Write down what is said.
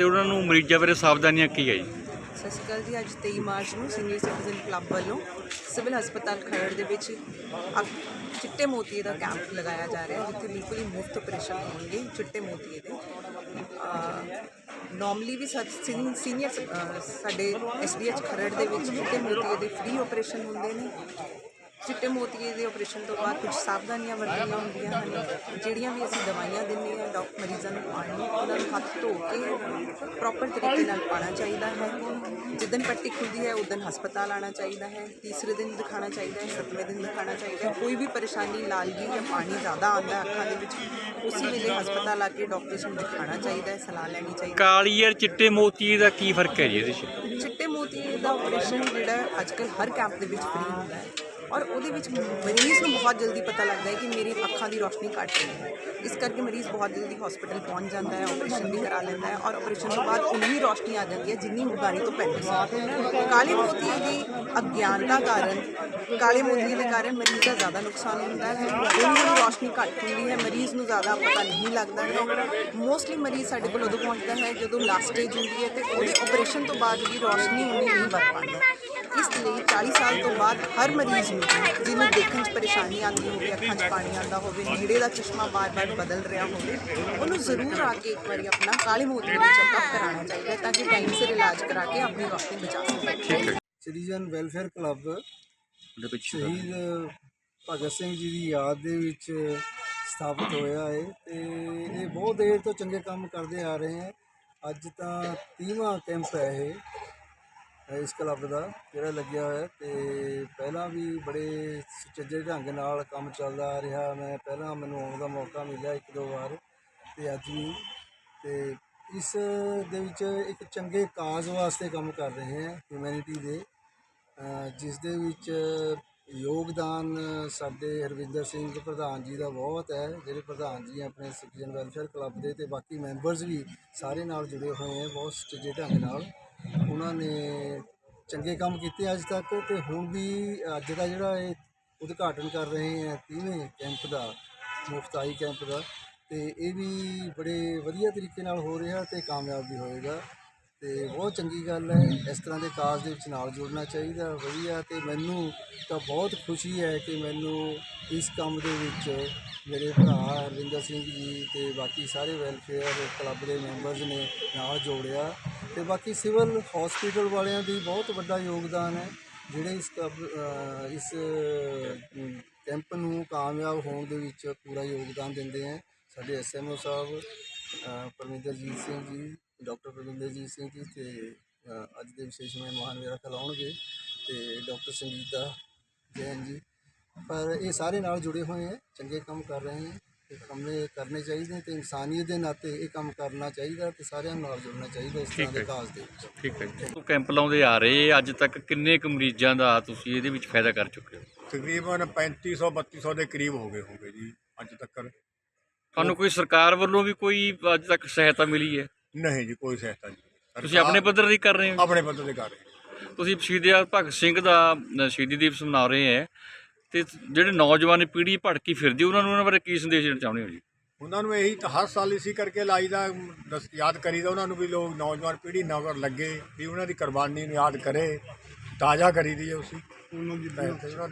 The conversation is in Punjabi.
ਕਰਦੇ ਉਹਨਾਂ ਨੂੰ ਮਰੀਜ਼ਾਂ ਬਾਰੇ ਸਾਵਧਾਨੀਆਂ ਕੀ ਹੈ ਜੀ? ਸਤਿ ਸ਼੍ਰੀ ਅਕਾਲ ਜੀ, ਅੱਜ 23 ਮਾਰਚ ਨੂੰ ਸੀਨੀਅਰ ਸਿਟੀਜ਼ਨ ਕਲੱਬ ਵੱਲੋਂ ਸਿਵਲ ਹਸਪਤਾਲ ਖਰੜ ਦੇ ਵਿੱਚ ਅਕ- ਚਿੱਟੇ ਮੋਤੀਏ ਦਾ ਕੈਂਪ ਲਗਾਇਆ ਜਾ ਰਿਹਾ ਹੈ ਜਿੱਥੇ ਬਿਲਕੁਲ ਹੀ ਮੁਫਤ ਆਪਰੇਸ਼ਨ ਹੋਣਗੇ ਚਿੱਟੇ ਮੋਤੀਏ ਦੇ। ਨਾਰਮਲੀ ਵੀ ਸੀਨੀਅਰ ਸਾਡੇ ਐਸਡੀਐਚ ਖਰੜ ਦੇ ਵਿੱਚ ਚਿੱਟੇ ਮੋਤੀਏ ਦੇ ਫ੍ਰੀ ਆਪਰੇਸ਼ਨ ਹੁੰਦੇ ਨੇ। ਚਿੱਟੇ ਮੋਤੀਏ ਦੇ ਆਪਰੇਸ਼ਨ ਤੋਂ ਬਾਅਦ ਕੁਝ ਸਾਵਧਾਨੀਆਂ ਵਰਤਣੀਆਂ ਹੁੰਦੀਆਂ ਹਨ ਜਿਹੜੀਆਂ ਵੀ ਅਸੀਂ ਦਵਾਈਆਂ ਦਿੰਦੇ ਹਾਂ ਡਾਕਟਰ ਮਰੀਜ਼ਾਂ ਨੂੰ ਪਾਉਣ ਨੂੰ ਉਹਨਾਂ ਨੂੰ ਹੱਥ ਧੋ ਕੇ ਪ੍ਰੋਪਰ ਤਰੀਕੇ ਨਾਲ ਪਾਉਣਾ ਚਾਹੀਦਾ ਹੈ। ਜਿੱਦਨ ਪੱਟੀ ਖੁੱਲਦੀ ਹੈ ਉਦਨ ਹਸਪਤਾਲ ਆਉਣਾ ਚਾਹੀਦਾ ਹੈ ਤੀਸਰੇ ਦਿਨ ਦਿਖਾਣਾ ਚਾਹੀਦਾ ਹੈ ਸੱਤਵੇਂ ਦਿਨ ਦਿਖਾਣਾ ਚਾਹੀਦਾ ਹੈ। ਕੋਈ ਵੀ ਪਰੇਸ਼ਾਨੀ ਲਾਲਗੀ ਜਾਂ ਪਾਣੀ ਜ਼ਿਆਦਾ ਆਉਂਦਾ ਅੱਖਾਂ ਦੇ ਵਿੱਚ ਉਸੇ ਵੇਲੇ ਹਸਪਤਾਲ ਆ ਕੇ ਡਾਕਟਰ ਨੂੰ ਦਿਖਾਣਾ ਚਾਹੀਦਾ ਹੈ ਸਲਾਹ ਲੈਣੀ ਚਾਹੀਦੀ ਹੈ। ਕਾਲੀ ਔਰ ਚਿੱਟੇ ਮੋਤੀ ਦਾ ਕੀ ਫ਼ਰਕ ਹੈ ਜੀ ਇਹਦੇ 'ਚ? ਚਿੱਟੇ ਮੋਤੀ ਦਾ ਆਪਰੇਸ਼ਨ ਜਿਹੜਾ ਅੱਜ ਕੱਲ੍ਹ ਹਰ ਕੈਂਪ ਦੇ ਵਿੱਚ ਫ੍ਰੀ ਹੁੰਦਾ ਹੈ। ਔਰ ਉਹਦੇ ਵਿੱਚ ਮਰੀਜ਼ ਨੂੰ ਬਹੁਤ ਜਲਦੀ ਪਤਾ ਲੱਗਦਾ ਹੈ ਕਿ ਮੇਰੀ ਅੱਖਾਂ ਦੀ ਰੋਸ਼ਨੀ ਘੱਟ ਰਹੀ ਹੈ। ਇਸ ਕਰਕੇ ਮਰੀਜ਼ ਬਹੁਤ ਜਲਦੀ ਹਸਪੀਟਲ ਪਹੁੰਚ ਜਾਂਦਾ ਹੈ ਆਪਰੇਸ਼ਨ ਵੀ ਕਰਾ ਲੈਂਦਾ ਹੈ ਔਰ ਆਪਰੇਸ਼ਨ ਤੋਂ ਬਾਅਦ ਉਨੀ ਰੋਸ਼ਨੀ ਆ ਜਾਂਦੀ ਹੈ ਜਿੰਨੀ ਬਿਮਾਰੀ ਤੋਂ ਪਹਿਲੇ। ਸੀ ਕਾਲੇ ਮੋਤੀ ਦੀ ਅਗਿਆਨਤਾ ਕਾਰਨ, ਕਾਲੇ ਮੋਤੀ ਦੇ ਕਾਰਨ ਮਰੀਜ਼ ਦਾ ਜ਼ਿਆਦਾ ਨੁਕਸਾਨ ਹੁੰਦਾ ਹੈ। ਉਹਨੂੰ ਰੋਸ਼ਨੀ ਘੱਟ ਹੁੰਦੀ ਹੈ, ਮਰੀਜ਼ ਨੂੰ ਜ਼ਿਆਦਾ ਪਤਾ ਨਹੀਂ ਲੱਗਦਾ ਹੈ। ਮੋਸਟਲੀ ਮਰੀਜ਼ ਸਾਡੇ ਕੋਲ ਉਦੋਂ ਪਹੁੰਚਦਾ ਹੈ ਜਦੋਂ ਲਾਸਟ ਸਟੇਜ ਹੁੰਦੀ ਹੈ ਤੇ ਉਹਦੇ ਆਪਰੇਸ਼ਨ ਤੋਂ ਬਾਅਦ ਵੀ ਰੋਸ਼ਨੀ ਉਨੀ ਨਹੀਂ ਵੱਧ ਪਾਉਂਦੀ ਇਸ ਲਈ 40 ਸਾਲ ਤੋਂ ਬਾਅਦ ਹਰ ਮਰੀਜ਼ ਨੂੰ ਜਿਹਨੂੰ ਦੇਖਣ 'ਚ ਪਰੇਸ਼ਾਨੀ ਆਉਂਦੀ ਹੋਵੇ ਅੱਖਾਂ 'ਚ ਪਾਣੀ ਆਉਂਦਾ ਹੋਵੇ ਨੇੜੇ ਦਾ ਚਸ਼ਮਾ ਬਾਰ-ਬਾਰ ਬਦਲ ਰਿਹਾ ਹੋਵੇ ਉਹਨੂੰ ਜ਼ਰੂਰ ਆ ਕੇ ਇੱਕ ਵਾਰੀ ਆਪਣਾ ਕਾਲੇ ਮੋਤੀ ਦਾ ਚੈੱਕਅਪ ਕਰਾਉਣਾ ਚਾਹੀਦਾ ਹੈ ਤਾਂ ਕਿ ਟਾਈਮ ਸਿਰ ਇਲਾਜ ਕਰਾ ਕੇ ਆਪਣੀ ਰੋਸ਼ਨੀ ਬਚਾ ਸਕੇ ਸਿਟੀਜ਼ਨ ਵੈਲਫੇਅਰ ਕਲੱਬ ਉਹਦੇ ਪਿੱਛੇ ਸ਼ਹੀਦ ਭਗਤ ਸਿੰਘ ਜੀ ਦੀ ਯਾਦ ਦੇ ਵਿੱਚ ਸਥਾਪਿਤ ਹੋਇਆ ਹੈ ਤੇ ਇਹ ਬਹੁਤ ਦੇਰ ਤੋਂ ਚੰਗੇ ਕੰਮ ਕਰਦੇ ਆ ਰਹੇ ਹੈ। ਅੱਜ ਤਾਂ 30ਵਾਂ ਕੈਂਪ ਹੈ ਇਹ। ਇਸ ਕਲੱਬ ਦਾ, ਜਿਹੜਾ ਲੱਗਿਆ ਹੋਇਆ ਤੇ ਪਹਿਲਾਂ ਵੀ ਬੜੇ ਸੁਚੱਜੇ ਢੰਗ ਨਾਲ ਕੰਮ ਚੱਲਦਾ ਆ ਰਿਹਾ। ਮੈਂ ਪਹਿਲਾਂ ਮੈਨੂੰ ਆਉਣ ਦਾ ਮੌਕਾ ਮਿਲਿਆ ਇੱਕ ਦੋ ਵਾਰ ਤੇ ਅੱਜ ਵੀ। ਤੇ ਇਸ ਦੇ ਵਿੱਚ ਇੱਕ ਚੰਗੇ ਕਾਜ਼ ਵਾਸਤੇ ਕੰਮ ਕਰ ਰਹੇ ਹਾਂ ਹਿਊਮੈਨਿਟੀ ਦੇ। ਜਿਸ ਦੇ ਵਿੱਚ ਯੋਗਦਾਨ ਸਾਡੇ ਹਰਵਿੰਦਰ ਸਿੰਘ ਪ੍ਰਧਾਨ ਜੀ ਦਾ ਬਹੁਤ ਹੈ, ਜਿਹੜੇ ਪ੍ਰਧਾਨ ਜੀ ਆਪਣੇ ਸਿਟੀਜ਼ਨ ਵੈਲਫੇਅਰ ਕਲੱਬ ਦੇ ਤੇ ਬਾਕੀ ਮੈਂਬਰਸ ਵੀ ਸਾਰੇ ਨਾਲ ਜੁੜੇ ਹੋਏ ਹੈ ਬਹੁਤ ਸੁਚੱਜੇ ਢੰਗ ਨਾਲ। ਉਹਨਾਂ ਨੇ ਚੰਗੇ ਕੰਮ ਕੀਤੇ ਅੱਜ ਤੱਕ ਤੇ ਹੁਣ ਵੀ ਅੱਜ ਦਾ ਜਿਹੜਾ ਇਹ ਉਦਘਾਟਨ ਕਰ ਰਹੇ ਹੈ 30ਵੇਂ ਕੈਂਪ ਦਾ, ਮੁਫਤਾਈ ਕੈਂਪ ਦਾ ਤੇ ਇਹ ਵੀ ਬੜੇ ਵਧੀਆ ਤਰੀਕੇ ਨਾਲ ਹੋ ਰਿਹਾ ਤੇ ਕਾਮਯਾਬ ਵੀ ਹੋਏਗਾ। ਤੇ ਬਹੁਤ ਚੰਗੀ ਗੱਲ ਹੈ। ਇਸ ਤਰ੍ਹਾਂ ਦੇ ਕਾਜ਼ ਦੇ ਵਿੱਚ ਨਾਲ ਜੁੜਨਾ ਚਾਹੀਦਾ, ਵਧੀਆ ਤੇ ਮੈਨੂੰ ਤਾਂ ਬਹੁਤ ਖੁਸ਼ੀ ਹੈ ਕਿ ਮੈਨੂੰ ਇਸ ਕੰਮ ਦੇ ਵਿੱਚ ਮੇਰੇ ਭਰਾ ਹਰਵਿੰਦਰ ਸਿੰਘ ਜੀ ਤੇ ਬਾਕੀ ਸਾਰੇ ਵੈਲਫੇਅਰ ਕਲੱਬ ਦੇ ਮੈਂਬਰਸ ਨੇ ਨਾਲ ਜੋੜਿਆ ਤੇ ਬਾਕੀ ਸਿਵਲ ਹਸਪੀਟਲ ਵਾਲਿਆਂ ਦੀ ਬਹੁਤ ਵੱਡਾ ਯੋਗਦਾਨ ਹੈ, ਜਿਹੜੇ ਇਸ ਕਲੱਬ ਇਸ ਕੈਂਪ ਨੂੰ ਕਾਮਯਾਬ ਹੋਣ ਦੇ ਵਿੱਚ ਪੂਰਾ ਯੋਗਦਾਨ ਦਿੰਦੇ ਹੈ। ਸਾਡੇ ਐਸਐਮਓ ਸਾਹਿਬ ਪਰਮਿੰਦਰਜੀਤ ਸਿੰਘ ਜੀ ਡਾਕਟਰ ਪਰਮਿੰਦਰਜੀਤ ਸਿੰਘ ਜੀ ਤੇ ਅ, ਅੱਜ ਦੇ ਵਿਸ਼ੇਸ਼ ਮਹਿਮਾਨ ਮੇਰਾ ਖਿਲਾਉਣਗੇ ਤੇ ਡਾਕਟਰ ਸੰਗੀਤਾ ਜੈਨ ਜੀ। ਪਰ ਇਹ ਸਾਰੇ ਨਾਲ ਜੁੜੇ ਹੋਏ ਹੈ ਚੰਗੇ ਕੰਮ ਕਰ ਰਹੇ ਹੈ ਤੇ ਕੰਮੇ ਕਰਨੇ ਚਾਹੀਦੇ ਨੇ ਤੇ ਇਨਸਾਨੀਅਤ ਦੇ ਨਾਤੇ ਇਹ ਕੰਮ ਕਰਨਾ ਚਾਹੀਦਾ ਤੇ ਸਾਰਿਆਂ ਨੂੰ ਨਾਲ ਜੁੜਨਾ ਚਾਹੀਦਾ ਇਸ ਤਰ੍ਹਾਂ ਠੀਕ ਦੇ ਹੈ। ਕਾਜ਼ ਦੇ ਵਿੱਚ। ਠੀਕ ਹੈ ਜੀ। ਕੈਂਪ ਲਾਉਂਦੇ ਆ ਰਹੇ ਅੱਜ ਤੱਕ ਕਿੰਨੇ ਕੁ ਮਰੀਜ਼ਾਂ ਦਾ ਤੁਸੀਂ ਇਹਦੇ ਵਿੱਚ ਫਾਇਦਾ ਕਰ ਚੁੱਕੇ ਹੋ? ਤਕਰੀਬਨ 3500 3200 ਦੇ ਕਰੀਬ ਹੋ ਗਏ ਹੋਣਗੇ ਜੀ ਅੱਜ ਤੱਕ ਤੁਹਾਨੂੰ ਕੋਈ ਸਰਕਾਰ ਵੱਲੋਂ ਵੀ ਕੋਈ ਅੱਜ ਤੱਕ ਸਹਾਇਤਾ ਮਿਲੀ ਹੈ? ਨਹੀਂ ਜੀ ਕੋਈ ਸਹਾਇਤਾ ਨਹੀਂ। ਤੁਸੀਂ ਆਪਣੇ ਪੱਧਰ ਦੀ ਕਰ ਰਹੇ ਹੋ? ਆਪਣੇ ਪੱਧਰ ਤੇ ਕਰ ਰਹੇ ਹਾਂ। ਤੁਸੀਂ ਸ਼ਹੀਦ ਭਗਤ ਸਿੰਘ ਦਾ ਅ, ਸ਼ਹੀਦੀ ਦਿਵਸ ਮਨਾ ਰਹੇ ਹੈ। ਤੇ ਜਿਹੜੇ ਨੌਜਵਾਨ ਪੀੜ੍ਹੀ ਭਟਕੀ ਫਿਰਦੀ ਉਹਨਾਂ ਨੂੰ ਉਹਨਾਂ ਬਾਰੇ ਕੀ ਸੰਦੇਸ਼ ਦੇਣਾ ਚਾਹੁੰਦੇ ਹੋ ਜੀ? ਉਹਨਾਂ ਨੂੰ ਇਹੀ ਤਾਂ ਹਰ ਸਾਲ ਇਸੀ ਕਰਕੇ ਲਾਈਦਾ ਦੱਸ ਯਾਦ ਕਰੀਦਾ ਉਹਨਾਂ ਨੂੰ ਵੀ ਲੋਕ ਨੌਜਵਾਨ ਪੀੜ੍ਹੀ ਨਗਰ ਲੱਗੇ ਵੀ ਉਹਨਾਂ ਦੀ ਕੁਰਬਾਨੀ ਨੂੰ ਯਾਦ ਕਰੇ ਤਾਜ਼ਾ ਕਰੀਦੀ ਹੈ ਉਸੀ। ਉਹਨਾਂ ਦੀ